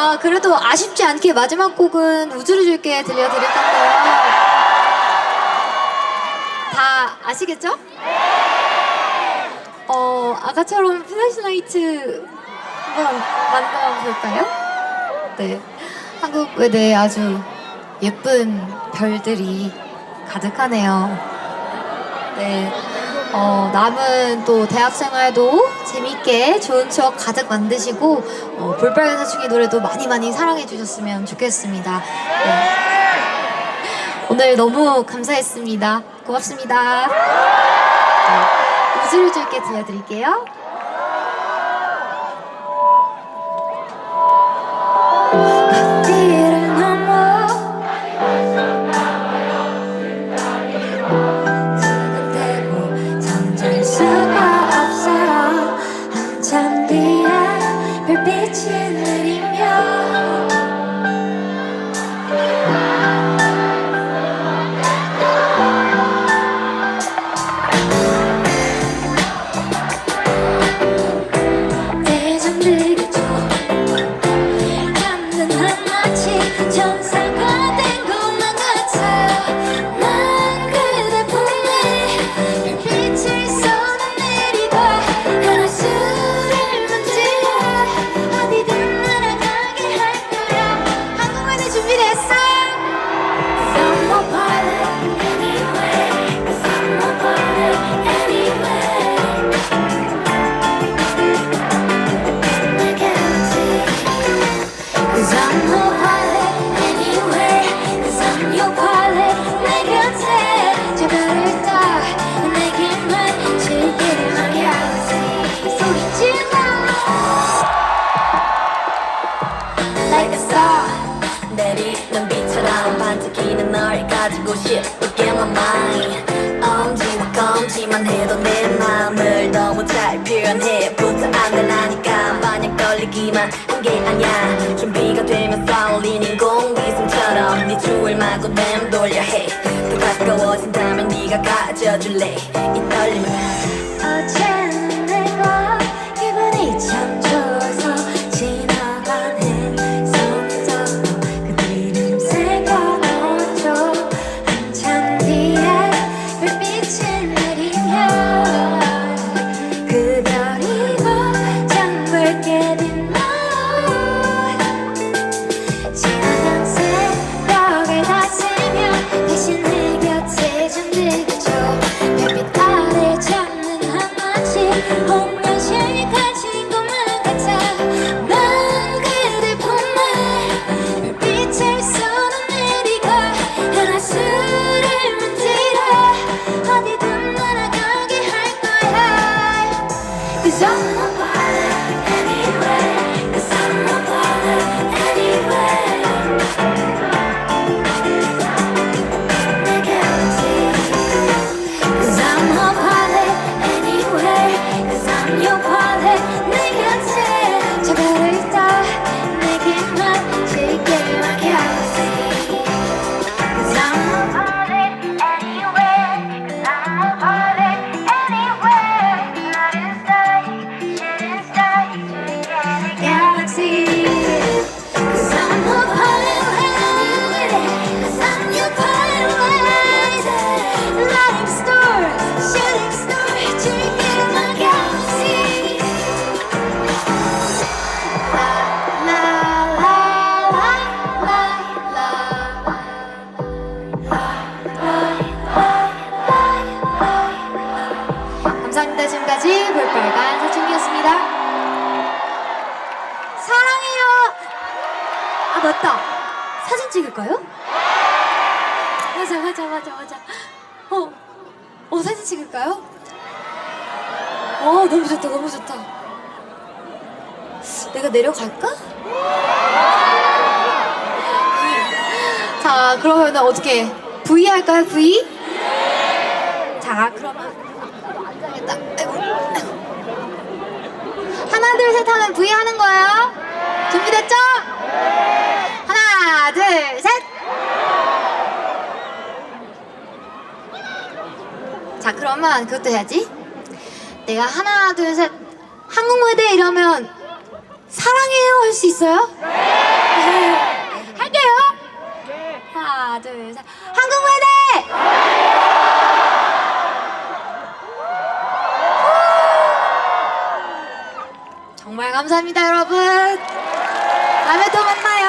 아, 그래도 아쉽지 않게 마지막 곡은 우주를 줄게 들려드릴 건데요. 다 아시겠죠? 어, 아까처럼 플래시라이트 한번 만들어 볼까요? 네. 한국 외대에 아주 예쁜 별들이 가득하네요. 네. 어, 남은 또 대학 생활도 재밌게 좋은 추억 가득 만드시고 어, 볼빨간 사춘기 노래도 많이 많이 사랑해 주셨으면 좋겠습니다. 네. 오늘 너무 감사했습니다. 고맙습니다. 네. 우주를 줄게 들려드릴게요. 별 해도 내 마음을 너무 잘 표현해 부터 안 되라니까 마냥 떨리기만 한 게 아니야. 준비가 되면 쏠리는 공기승처럼 네 주을 마구 맴돌려 해더 가까워진다면 네가 가져줄래. 이 떨림을 叫么 사춘기였습니다. 사랑해요. 아 맞다. 사진 찍을까요? 맞아 맞아 맞아 맞아. 어, 어 사진 찍을까요? 어 너무 좋다 너무 좋다. 내가 내려갈까? 자 그러면 어떻게 V 할까요 V? 자 그러면. 하나 둘 셋 하면 V 하는 거예요 준비됐죠? 하나 둘 셋 자 그러면 그것도 해야지 내가 하나 둘 셋 한국무대 이러면 사랑해요 할 수 있어요? 네! 할게요! 하나 둘 셋. 감사합니다, 여러분. 다음에 또 만나요.